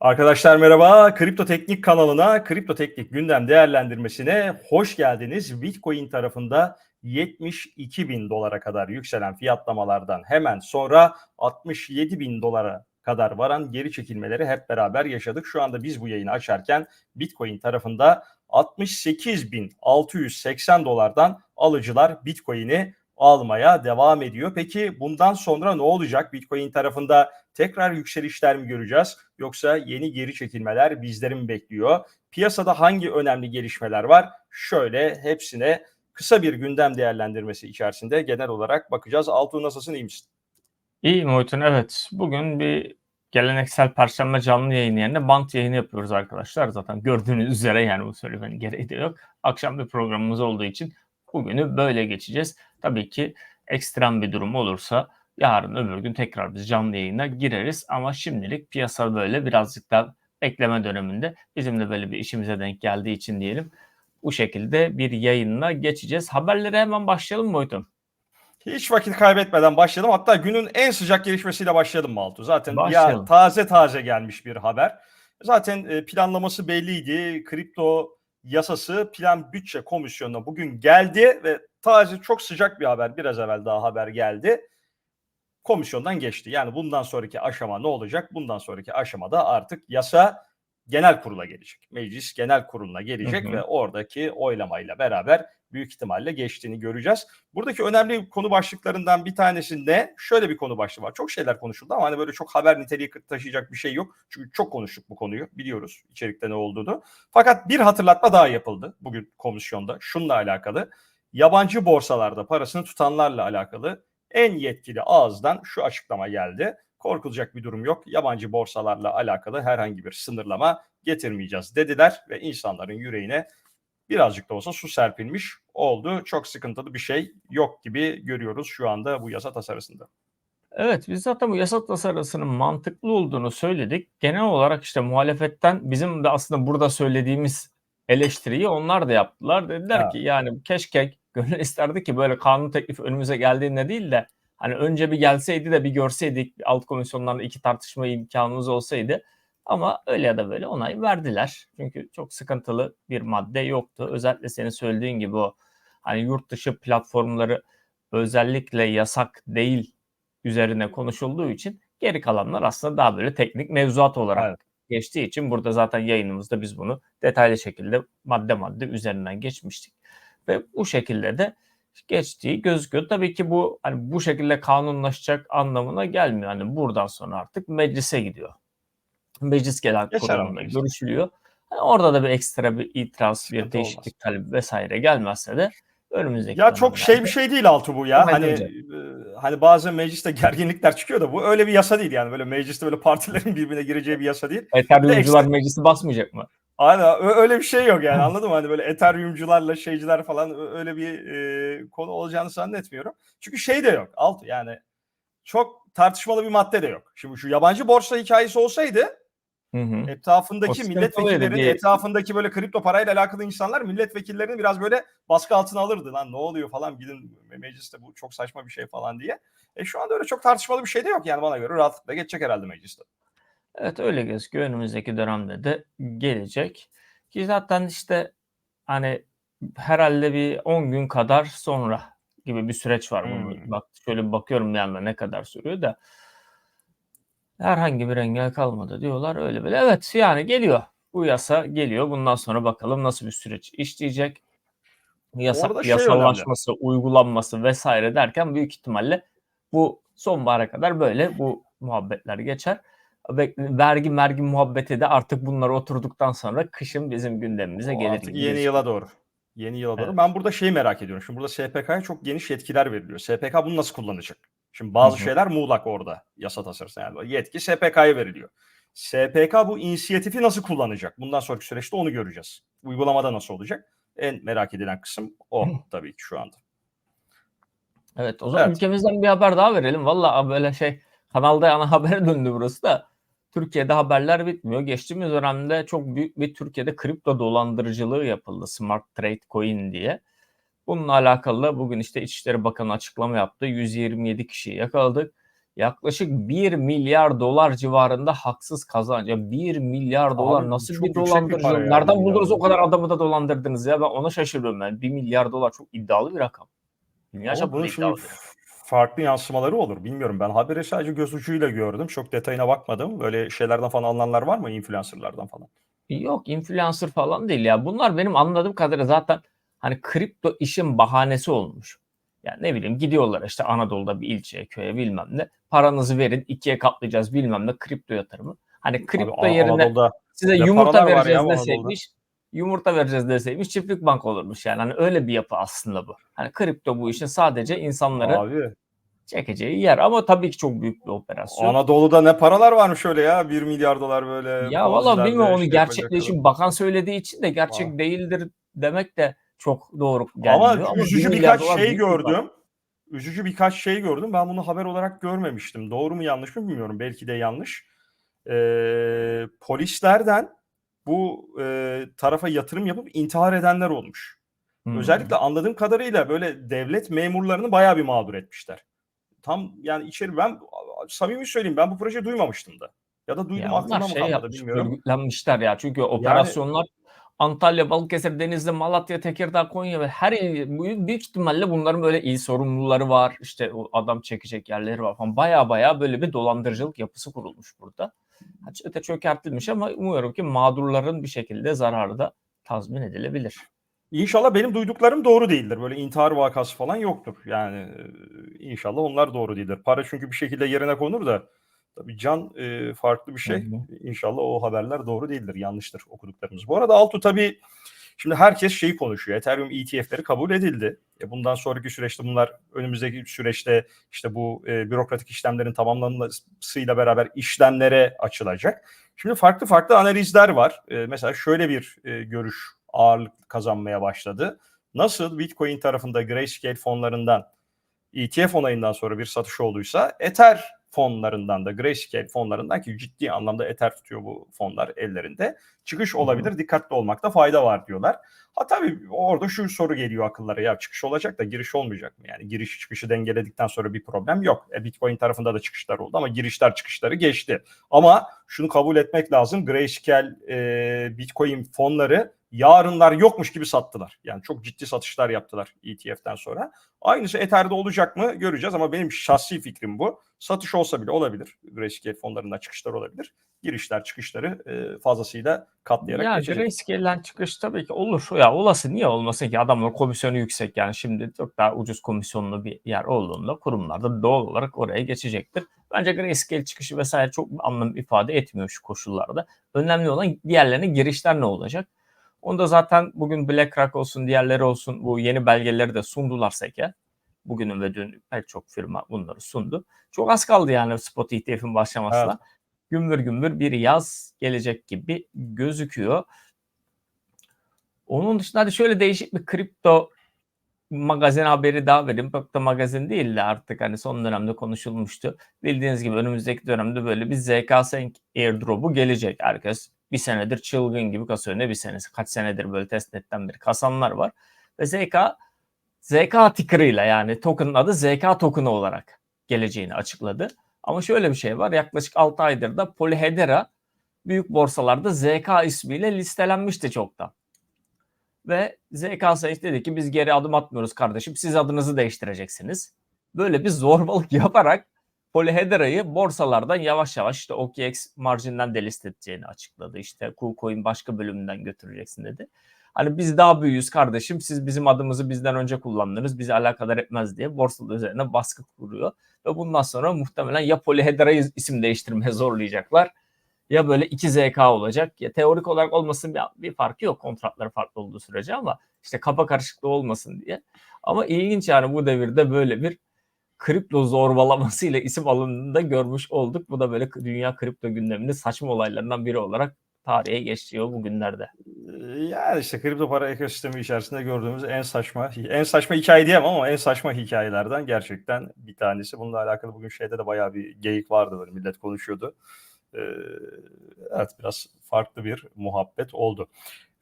Arkadaşlar merhaba. Kripto Teknik kanalına, Kripto Teknik gündem değerlendirmesine hoş geldiniz. Bitcoin tarafında 72 bin dolara kadar yükselen fiyatlamalardan hemen sonra 67 bin dolara kadar varan geri çekilmeleri hep beraber yaşadık. Şu anda biz bu yayını açarken Bitcoin tarafında 68.680 dolardan alıcılar Bitcoin'i almaya devam ediyor. Peki bundan sonra ne olacak? Bitcoin tarafında tekrar yükselişler mi göreceğiz yoksa yeni geri çekilmeler bizleri mi bekliyor? Piyasada hangi önemli gelişmeler var? Şöyle hepsine kısa bir gündem değerlendirmesi içerisinde genel olarak bakacağız. Altuğ nasılsın iyi misin? İyi Muhittin evet. Bugün bir geleneksel perşembe canlı yayını yerine bant yayını yapıyoruz arkadaşlar. Zaten gördüğünüz üzere yani bu söylemenin gereği de yok. Akşam bir programımız olduğu için bugünü böyle geçeceğiz. Tabii ki ekstrem bir durum olursa yarın öbür gün tekrar biz canlı yayına gireriz. Ama şimdilik piyasa böyle birazcık daha bekleme döneminde. Bizim de böyle bir işimize denk geldiği için diyelim. Bu şekilde bir yayınla geçeceğiz. Haberlere hemen başlayalım mı Muhittin? Hiç vakit kaybetmeden başlayalım. Hatta günün en sıcak gelişmesiyle başlayalım Maltu. Zaten Başlayalım. ya taze taze gelmiş bir haber. Zaten e, planlaması belliydi. Kripto yasası plan bütçe komisyonuna bugün geldi ve taze çok sıcak bir haber. Biraz evvel daha haber geldi. Komisyondan geçti. Yani bundan sonraki aşama ne olacak? Bundan sonraki aşamada artık yasa genel kurula gelecek. Meclis genel kuruluna gelecek Hı hı. ve oradaki oylamayla beraber büyük ihtimalle geçtiğini göreceğiz. Buradaki önemli konu başlıklarından bir tanesi ne? Şöyle bir konu başlığı var. Çok şeyler konuşuldu ama hani böyle çok haber niteliği taşıyacak bir şey yok. Çünkü çok konuştuk bu konuyu. Biliyoruz içerikte ne olduğunu. Fakat bir hatırlatma daha yapıldı bugün komisyonda. Şununla alakalı. Yabancı borsalarda parasını tutanlarla alakalı en yetkili ağızdan şu açıklama geldi. Korkulacak bir durum yok. Yabancı borsalarla alakalı herhangi bir sınırlama getirmeyeceğiz dediler ve insanların yüreğine birazcık da olsa su serpilmiş oldu. Çok sıkıntılı bir şey yok gibi görüyoruz şu anda bu yasa tasarısında. Evet biz zaten bu yasa tasarısının mantıklı olduğunu söyledik. Genel olarak işte muhalefetten bizim de aslında burada söylediğimiz eleştiriyi onlar da yaptılar. Dediler Evet. ki yani keşke gönül isterdi ki böyle kanun teklifi önümüze geldiğinde değil de hani önce bir gelseydi de bir görseydik alt komisyonlarla iki tartışma imkanımız olsaydı. Ama öyle ya da böyle onay verdiler. Çünkü çok sıkıntılı bir madde yoktu. Özellikle senin söylediğin gibi o hani yurt dışı platformları özellikle yasak değil üzerine konuşulduğu için geri kalanlar aslında daha böyle teknik mevzuat olarak Evet. geçtiği için burada zaten yayınımızda biz bunu detaylı şekilde madde madde üzerinden geçmiştik. Ve bu şekilde de geçtiği gözüküyor. Tabii ki bu hani bu şekilde kanunlaşacak anlamına gelmiyor. Hani buradan sonra artık meclise gidiyor. Meclis genel kurulunda görüşülüyor. Hani orada da bir ekstra bir itiraz, bir değişiklik talebi vesaire gelmezse de önümüzdeki Ya çok şey bir şey değil Altu bu ya. Hani edilecek. e, hani bazen mecliste gerginlikler çıkıyor da bu öyle bir yasa değil yani. Böyle mecliste böyle partilerin birbirine gireceği bir yasa değil. Bir de Ethereum'cular ekstra meclisi basmayacak mı? Aynen öyle bir şey yok yani anladın mı? Hani böyle Ethereum'cularla şeyciler falan öyle bir e, konu olacağını zannetmiyorum. Çünkü şey de yok Altu yani çok tartışmalı bir madde de yok. Şimdi şu yabancı borsa hikayesi olsaydı Hı hı. Etrafındaki sıkıntılıydı milletvekillerini, diye. etrafındaki böyle kripto parayla alakalı insanlar milletvekillerini biraz böyle baskı altına alırdı. Lan ne oluyor falan gidin me- mecliste bu çok saçma bir şey falan diye. E şu anda öyle çok tartışmalı bir şey de yok yani bana göre rahatlıkla geçecek herhalde mecliste. Evet öyle gözüküyor. Önümüzdeki dönemde de gelecek. Ki zaten işte hani herhalde bir 10 gün kadar sonra gibi bir süreç var bunun. Hmm. Bak şöyle bir bakıyorum bir anda ne kadar sürüyor da herhangi bir engel kalmadı diyorlar öyle böyle. Evet yani geliyor. Bu yasa geliyor. Bundan sonra bakalım nasıl bir süreç işleyecek. Yasa, Orada şey önemli. yasallaşması, uygulanması vesaire derken büyük ihtimalle bu sonbahara kadar böyle bu muhabbetler geçer. Ve vergi mergi muhabbeti de artık bunlar oturduktan sonra kışın bizim gündemimize O gelir artık yeni yıla doğru. Yeni yıla doğru. Evet. Ben burada şeyi merak ediyorum. Şimdi burada SPK'ya çok geniş yetkiler veriliyor. SPK bunu nasıl kullanacak? Şimdi bazı hı. şeyler muğlak orada yasa tasarısı yani yetki SPK'ya veriliyor. SPK bu inisiyatifi nasıl kullanacak? Bundan sonraki süreçte onu göreceğiz. Uygulamada nasıl olacak? En merak edilen kısım o tabii ki şu anda. Evet o zaman Evet. ülkemizden bir haber daha verelim. Valla böyle şey kanalda ana habere döndü burası da. Türkiye'de haberler bitmiyor. Geçtiğimiz dönemde çok büyük bir Türkiye'de kripto dolandırıcılığı yapıldı. Smart Trade Coin diye. Bununla alakalı bugün işte İçişleri Bakanı açıklama yaptı. 127 kişiyi yakaladık. yaklaşık 1 milyar dolar civarında haksız kazanç. Ya 1 milyar dolar Abi, nasıl çok bir yüksek bir dolandırıcılık? para yani Nereden ya. buldunuz o kadar adamı da dolandırdınız ya? Ben ona şaşırıyorum ben. 1 milyar dolar çok iddialı bir rakam. Dünya çapında iddialı. Farklı yansımaları olur. Bilmiyorum ben haberi sadece göz ucuyla gördüm. Çok detayına bakmadım. Böyle şeylerden falan anılanlar var mı? Influencerlardan falan. Yok influencer falan değil ya. Bunlar benim anladığım kadarıyla zaten hani kripto işin bahanesi olmuş. Yani ne bileyim gidiyorlar işte Anadolu'da bir ilçeye, köye bilmem ne. Paranızı verin ikiye katlayacağız bilmem ne kripto yatırımı. Hani kripto Abi, yerine Anadolu'da size yumurta vereceğiz deseymiş yumurta vereceğiz deseymiş çiftlik bank olurmuş yani. Hani öyle bir yapı aslında bu. Hani kripto bu işin sadece insanları Abi çekeceği yer ama tabii ki çok büyük bir operasyon. Anadolu'da ne paralar varmış öyle ya 1 milyar dolar böyle. Ya valla bilmiyorum onu şey gerçekleşim bakan söylediği için de gerçek Var. değildir demek de çok doğru gelmiyor. Ama bir üzücü birkaç şey gördüm. Üzücü birkaç şey gördüm. Ben bunu haber olarak görmemiştim. Doğru mu yanlış mı bilmiyorum. Belki de yanlış. Ee, polislerden bu e, tarafa yatırım yapıp intihar edenler olmuş. Hmm. Özellikle anladığım kadarıyla böyle devlet memurlarını bayağı bir mağdur etmişler. Tam yani içeri ben samimi söyleyeyim ben bu proje duymamıştım da. Ya da duydum ya aklımda onlar mı şey kalmadı bilmiyorum. örgütlenmişler ya. Çünkü operasyonlar Antalya, Balıkesir, Denizli, Malatya, Tekirdağ, Konya ve her il büyük ihtimalle bunların böyle il sorumluları var. İşte o adam çekecek yerleri var falan. Baya baya böyle bir dolandırıcılık yapısı kurulmuş burada. Ha, Öte çökertilmiş ama umuyorum ki mağdurların bir şekilde zararı da tazmin edilebilir. İnşallah benim duyduklarım doğru değildir. Böyle intihar vakası falan yoktur. Yani e, inşallah onlar doğru değildir. Para çünkü bir şekilde yerine konur da tabii can e, farklı bir şey. Hı hı. İnşallah o haberler doğru değildir. Yanlıştır okuduklarımız. Bu arada Altu tabii şimdi herkes şeyi konuşuyor. Ethereum ETF'leri kabul edildi. E, bundan sonraki süreçte bunlar önümüzdeki süreçte işte bu e, bürokratik işlemlerin tamamlanmasıyla beraber işlemlere açılacak. Şimdi farklı farklı analizler var. E, mesela şöyle bir e, görüş ağırlık kazanmaya başladı. Nasıl Bitcoin tarafında Grayscale fonlarından ETF onayından sonra bir satış olduysa Ether fonlarından da Grayscale fonlarından ki ciddi anlamda Ether tutuyor bu fonlar ellerinde. Çıkış olabilir. Dikkatli olmakta fayda var diyorlar. Ha tabii orada şu soru geliyor akıllara. Ya çıkış olacak da giriş olmayacak mı? Yani giriş çıkışı dengeledikten sonra bir problem yok. E, Bitcoin tarafında da çıkışlar oldu ama girişler çıkışları geçti. Ama şunu kabul etmek lazım. Grayscale e, Bitcoin fonları yarınlar yokmuş gibi sattılar. Yani çok ciddi satışlar yaptılar ETF'den sonra. Aynısı Ether'de olacak mı göreceğiz ama benim şahsi fikrim bu. Satış olsa bile olabilir. Grayscale fonlarından çıkışlar olabilir. Girişler çıkışları e, fazlasıyla katlayarak Ya geçecek. Grayscale'den çıkış tabii ki olur. Ya olası niye olmasın ki adamların komisyonu yüksek yani şimdi çok daha ucuz komisyonlu bir yer olduğunda kurumlar da doğal olarak oraya geçecektir. Bence Grayscale çıkışı vesaire çok anlam ifade etmiyor şu koşullarda. Önemli olan diğerlerine girişler ne olacak? Onu da zaten bugün BlackRock olsun diğerleri olsun bu yeni belgeleri de sundular SEC'e. Bugünün ve dün pek çok firma bunları sundu. Çok az kaldı yani spot ETF'in başlamasına. Gümbür gümbür bir yaz gelecek gibi gözüküyor. Onun dışında hadi şöyle değişik bir kripto magazin haberi daha vereyim. Çok da magazin değil de artık hani son dönemde konuşulmuştu. Bildiğiniz gibi önümüzdeki dönemde böyle bir ZK Sync airdrop'u gelecek. Herkes bir senedir çılgın gibi kasıyor. Ne bir senesi kaç senedir böyle testnetten beri kasanlar var. Ve ZK ZK ticker'ıyla yani token'ın adı ZK token'ı olarak geleceğini açıkladı. Ama şöyle bir şey var. Yaklaşık 6 aydır da Polyhedra büyük borsalarda ZK ismiyle listelenmişti çoktan. Ve ZK Sayıs dedi ki biz geri adım atmıyoruz kardeşim. Siz adınızı değiştireceksiniz. Böyle bir zorbalık yaparak Polyhedra'yı borsalardan yavaş yavaş işte OKX marjinden delist edeceğini açıkladı. İşte KuCoin başka bölümünden götüreceksin dedi. Hani biz daha büyüğüz kardeşim. Siz bizim adımızı bizden önce kullandınız. Bizi alakadar etmez diye borsada üzerine baskı kuruyor. Ve bundan sonra muhtemelen ya Polyhedra'yı isim değiştirmeye zorlayacaklar ya böyle 2 ZK olacak. Ya teorik olarak olmasın bir, bir farkı yok kontratları farklı olduğu sürece ama işte kafa karışıklığı olmasın diye. Ama ilginç yani bu devirde böyle bir kripto zorbalamasıyla isim alındığını da görmüş olduk. Bu da böyle dünya kripto gündeminin saçma olaylarından biri olarak tarihe geçiyor bugünlerde. Yani işte kripto para ekosistemi içerisinde gördüğümüz en saçma, en saçma hikaye diyemem ama en saçma hikayelerden gerçekten bir tanesi. Bununla alakalı bugün şeyde de bayağı bir geyik vardı böyle millet konuşuyordu. Ee, evet biraz farklı bir muhabbet oldu.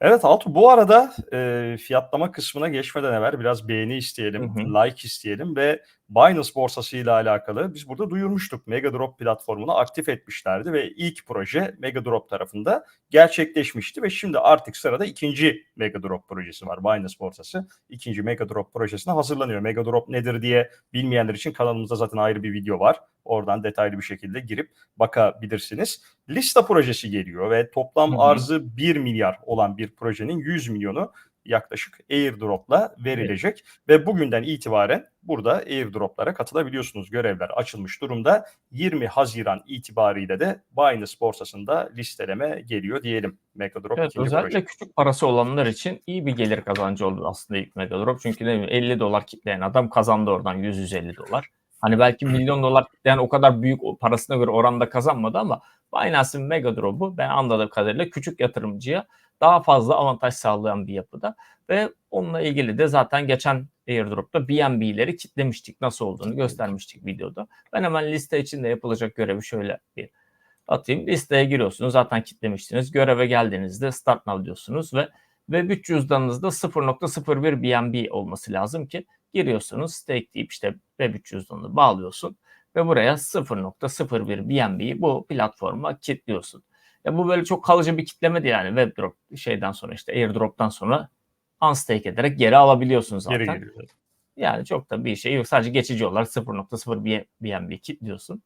Evet Altu bu arada e, fiyatlama kısmına geçmeden evvel biraz beğeni isteyelim, Hı hı. like isteyelim ve Binance borsası ile alakalı biz burada duyurmuştuk. Megadrop platformunu aktif etmişlerdi ve ilk proje Megadrop tarafında gerçekleşmişti ve şimdi artık sırada ikinci Megadrop projesi var. Binance borsası ikinci Megadrop projesine hazırlanıyor. Megadrop nedir diye bilmeyenler için kanalımızda zaten ayrı bir video var. Oradan detaylı bir şekilde girip bakabilirsiniz. Lista projesi geliyor ve toplam Hı hı. arzı 1 milyar olan bir projenin 100 milyonu yaklaşık airdrop'la verilecek ve bugünden itibaren burada airdrop'lara katılabiliyorsunuz. Görevler açılmış durumda. 20 Haziran itibariyle de Binance borsasında listeleme geliyor diyelim. Megadrop Evet özellikle proje. küçük parası olanlar için iyi bir gelir kazancı oldu aslında ilk Megadrop. Çünkü ne bileyim 50 dolar kitleyen adam kazandı oradan 100-150 dolar. Hani belki milyon dolar kitleyen o kadar büyük parasına göre oranda kazanmadı ama Binance'ın Megadrop'u ben anladığım kadarıyla küçük yatırımcıya daha fazla avantaj sağlayan bir yapıda ve onunla ilgili de zaten geçen airdrop'ta BNB'leri kitlemiştik. Nasıl olduğunu göstermiştik videoda. Ben hemen liste içinde yapılacak görevi şöyle bir atayım. Listeye giriyorsunuz. Zaten kitlemiştiniz. Göreve geldiğinizde start now diyorsunuz ve Web3 cüzdanınızda 0.01 BNB olması lazım ki giriyorsunuz. Stake deyip işte Web3 cüzdanını bağlıyorsun ve buraya 0.01 BNB'yi bu platforma kilitliyorsun. Ya bu böyle çok kalıcı bir kitleme değil yani WebDrop şeyden sonra işte airdrop'tan sonra unstake ederek geri alabiliyorsun zaten. Geri geliyor. Yani çok da bir şey yok. Sadece geçici olarak 0.0 BNB kilitliyorsun.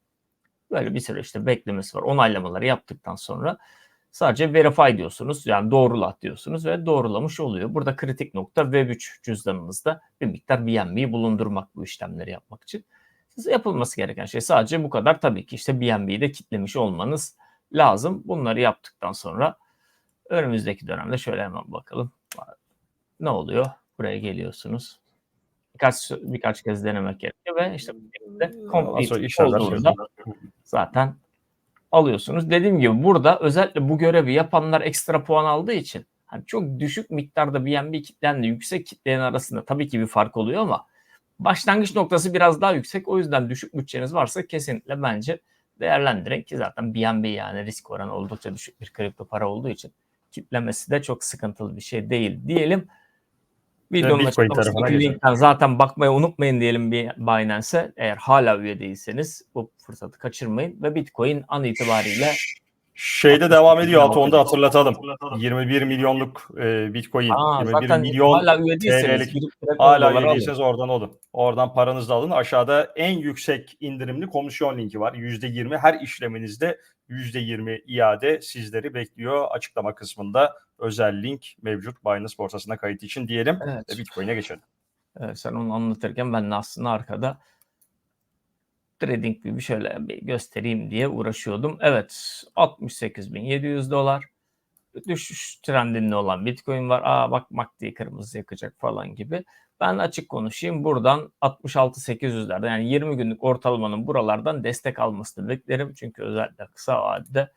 Böyle bir süre işte beklemesi var. Onaylamaları yaptıktan sonra sadece verify diyorsunuz. Yani doğrula diyorsunuz ve doğrulamış oluyor. Burada kritik nokta Web3 cüzdanınızda bir miktar BNB bulundurmak bu işlemleri yapmak için. Yapılması gereken şey sadece bu kadar. Tabii ki işte BNB'yi de kitlemiş olmanız lazım. Bunları yaptıktan sonra önümüzdeki dönemde şöyle hemen bakalım. Ne oluyor? Buraya geliyorsunuz. Birkaç birkaç kez denemek gerekiyor ve işte complete işlemler olduğunda zaten alıyorsunuz. Dediğim gibi burada özellikle bu görevi yapanlar ekstra puan aldığı için hani çok düşük miktarda BNB kitlenle yüksek kitleyen arasında tabii ki bir fark oluyor ama başlangıç noktası biraz daha yüksek. O yüzden düşük bütçeniz varsa kesinlikle bence değerlendirin ki zaten BNB yani risk oranı oldukça düşük bir kripto para olduğu için kitlemesi de çok sıkıntılı bir şey değil diyelim. Videonun açıklamasındaki linkten zaten bakmayı unutmayın diyelim bir Binance'e. Eğer hala üye değilseniz bu fırsatı kaçırmayın ve Bitcoin an itibariyle Şeyde devam ediyor Altu onu da hatırlatalım. 21 milyonluk e, Bitcoin, Aa, 21 zaten milyon hala üye değilseniz Hala üye değilseniz oradan alın. Oradan paranızı alın. Aşağıda en yüksek indirimli komisyon linki var. %20 her işleminizde %20 iade sizleri bekliyor. Açıklama kısmında özel link mevcut Binance borsasına kayıt için diyelim. Evet. Ve Bitcoin'e geçelim. Evet, sen onu anlatırken ben de aslında arkada trading bir şöyle bir göstereyim diye uğraşıyordum. Evet 68.700 dolar düşüş trendinde olan Bitcoin var. Aa bak MACD kırmızı yakacak falan gibi. Ben açık konuşayım. Buradan 66-800'lerden yani 20 günlük ortalamanın buralardan destek almasını beklerim. Çünkü özellikle kısa vadede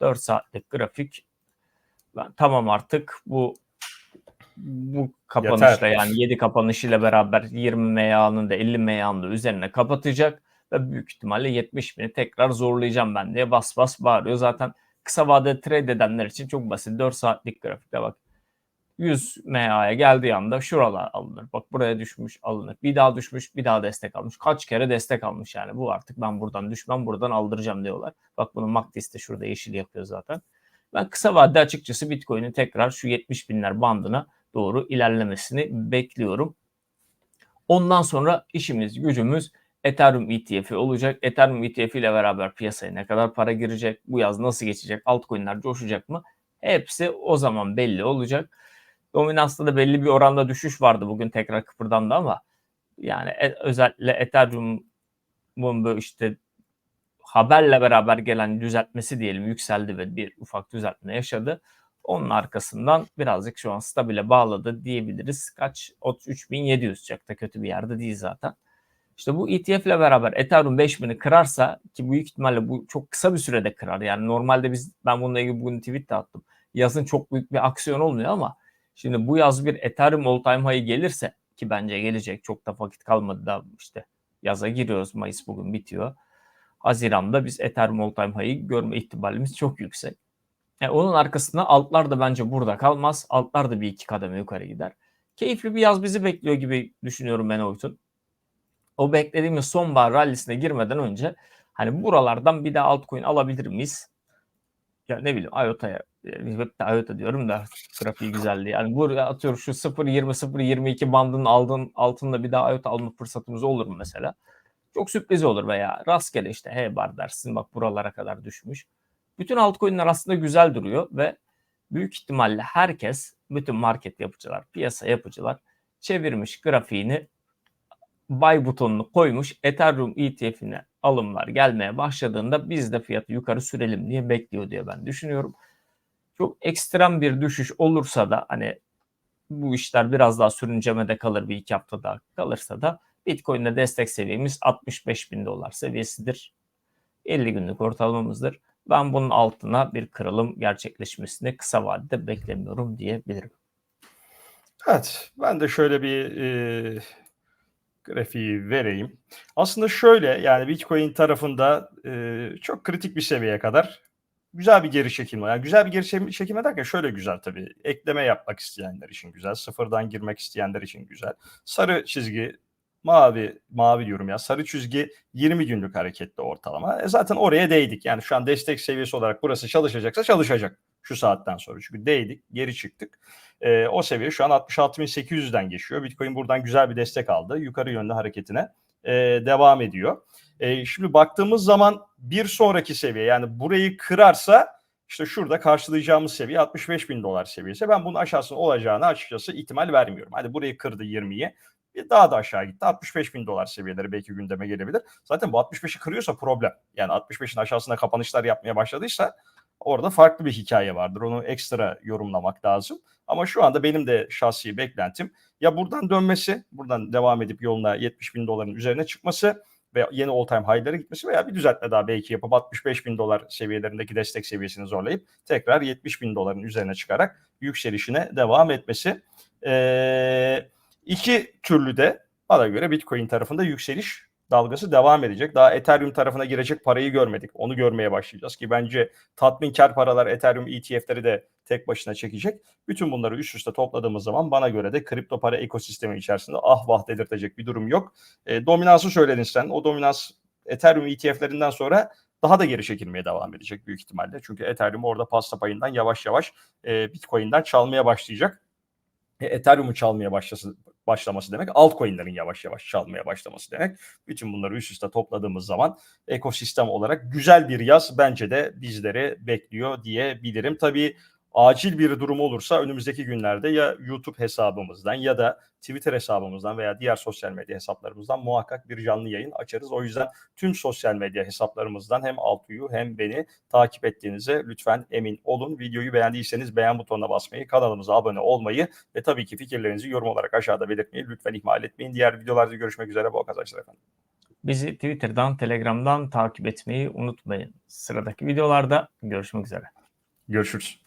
4 saatlik grafik ben tamam artık bu bu kapanışla Yeter. yani 7 kapanışıyla beraber 20 MA'nın da 50 MA'nın da üzerine kapatacak ve büyük ihtimalle 70 bini tekrar zorlayacağım ben diye bas bas bağırıyor. Zaten kısa vadede trade edenler için çok basit. 4 saatlik grafikte bak. 100 MA'ya geldiği anda şuralar alınır. Bak buraya düşmüş alınır. Bir daha düşmüş bir daha destek almış. Kaç kere destek almış yani. Bu artık ben buradan düşmem buradan aldıracağım diyorlar. Bak bunu MACD'si de şurada yeşil yapıyor zaten. Ben kısa vadede açıkçası Bitcoin'in tekrar şu 70 binler bandına doğru ilerlemesini bekliyorum. Ondan sonra işimiz gücümüz Ethereum ETF'i olacak. Ethereum ETF ile beraber piyasaya ne kadar para girecek? Bu yaz nasıl geçecek? Altcoin'ler coşacak mı? Hepsi o zaman belli olacak. Dominance'da da belli bir oranda düşüş vardı. Bugün tekrar kıpırdandı ama yani e- özellikle Ethereum'un böyle işte haberle beraber gelen düzeltmesi diyelim yükseldi ve bir ufak düzeltme yaşadı. Onun arkasından birazcık şu an stabile bağladı diyebiliriz. Kaç? O 3700 çok da kötü bir yerde değil zaten. İşte bu ETF ile beraber Ethereum 5000'i kırarsa ki büyük ihtimalle bu çok kısa bir sürede kırar. Yani normalde biz ben bununla ilgili bugün tweet de attım. Yazın çok büyük bir aksiyon olmuyor ama şimdi bu yaz bir Ethereum all time high gelirse ki bence gelecek çok da vakit kalmadı da işte yaza giriyoruz. Mayıs bugün bitiyor. Haziran'da biz Ethereum all time high'ı görme ihtimalimiz çok yüksek. E, onun arkasında altlar da bence burada kalmaz. Altlar da bir iki kademe yukarı gider. Keyifli bir yaz bizi bekliyor gibi düşünüyorum ben Oytun. O beklediğimiz sonbahar rallisine girmeden önce hani buralardan bir daha altcoin alabilir miyiz? Ya ne bileyim IOTA'ya hep de IOTA diyorum da grafiği güzelliği. Yani buraya atıyorum şu 0.20 0.22 bandının aldığın altında bir daha IOTA alma fırsatımız olur mu mesela? Çok sürpriz olur veya rastgele işte hey bar dersin bak buralara kadar düşmüş. Bütün altcoin'ler aslında güzel duruyor ve büyük ihtimalle herkes bütün market yapıcılar, piyasa yapıcılar çevirmiş grafiğini buy butonunu koymuş. Ethereum ETF'ine alımlar gelmeye başladığında biz de fiyatı yukarı sürelim diye bekliyor diye ben düşünüyorum. Çok ekstrem bir düşüş olursa da hani bu işler biraz daha sürüncemede kalır bir iki hafta daha kalırsa da Bitcoin'de destek seviyemiz 65 bin dolar seviyesidir. 50 günlük ortalamamızdır. Ben bunun altına bir kırılım gerçekleşmesini kısa vadede beklemiyorum diyebilirim. Evet, ben de şöyle bir e, grafiği vereyim. Aslında şöyle yani Bitcoin tarafında e, çok kritik bir seviyeye kadar güzel bir geri çekilme. Yani güzel bir geri çekilme- derken şöyle güzel tabii. Ekleme yapmak isteyenler için güzel. Sıfırdan girmek isteyenler için güzel. Sarı çizgi mavi mavi diyorum ya sarı çizgi 20 günlük hareketli ortalama. E zaten oraya değdik. Yani şu an destek seviyesi olarak burası çalışacaksa çalışacak şu saatten sonra. Çünkü değdik, geri çıktık. E, o seviye şu an 66.800'den geçiyor. Bitcoin buradan güzel bir destek aldı. Yukarı yönlü hareketine e, devam ediyor. E, şimdi baktığımız zaman bir sonraki seviye yani burayı kırarsa işte şurada karşılayacağımız seviye 65 bin dolar seviyesi. Ben bunun aşağısında olacağını açıkçası ihtimal vermiyorum. Hadi burayı kırdı 20'yi. Bir daha da aşağı gitti. 65 bin dolar seviyeleri belki gündeme gelebilir. Zaten bu 65'i kırıyorsa problem. Yani 65'in aşağısında kapanışlar yapmaya başladıysa orada farklı bir hikaye vardır. Onu ekstra yorumlamak lazım. Ama şu anda benim de şahsi beklentim ya buradan dönmesi, buradan devam edip yoluna 70 bin doların üzerine çıkması ve yeni all time high'lara gitmesi veya bir düzeltme daha belki yapıp 65 bin dolar seviyelerindeki destek seviyesini zorlayıp tekrar 70 bin doların üzerine çıkarak yükselişine devam etmesi. Ee, iki türlü de bana göre Bitcoin tarafında yükseliş dalgası devam edecek. Daha Ethereum tarafına girecek parayı görmedik. Onu görmeye başlayacağız ki bence tatminkar paralar Ethereum ETF'leri de tek başına çekecek. Bütün bunları üst üste topladığımız zaman bana göre de kripto para ekosistemi içerisinde ah vah dedirtecek bir durum yok. E, dominansı söyledin sen. O dominans Ethereum ETF'lerinden sonra daha da geri çekilmeye devam edecek büyük ihtimalle. Çünkü Ethereum orada pasta payından yavaş yavaş e, Bitcoin'den çalmaya başlayacak. E, Ethereum'u çalmaya başlasın, başlaması demek altcoin'lerin yavaş yavaş çalmaya başlaması demek. Bütün bunları üst üste topladığımız zaman ekosistem olarak güzel bir yaz bence de bizleri bekliyor diyebilirim. Tabii acil bir durum olursa önümüzdeki günlerde ya YouTube hesabımızdan ya da Twitter hesabımızdan veya diğer sosyal medya hesaplarımızdan muhakkak bir canlı yayın açarız. O yüzden tüm sosyal medya hesaplarımızdan hem Altuğ'u hem beni takip ettiğinize lütfen emin olun. Videoyu beğendiyseniz beğen butonuna basmayı, kanalımıza abone olmayı ve tabii ki fikirlerinizi yorum olarak aşağıda belirtmeyi lütfen ihmal etmeyin. Diğer videolarda görüşmek üzere. Bol kazançlar efendim. Bizi Twitter'dan, Telegram'dan takip etmeyi unutmayın. Sıradaki videolarda görüşmek üzere. Görüşürüz.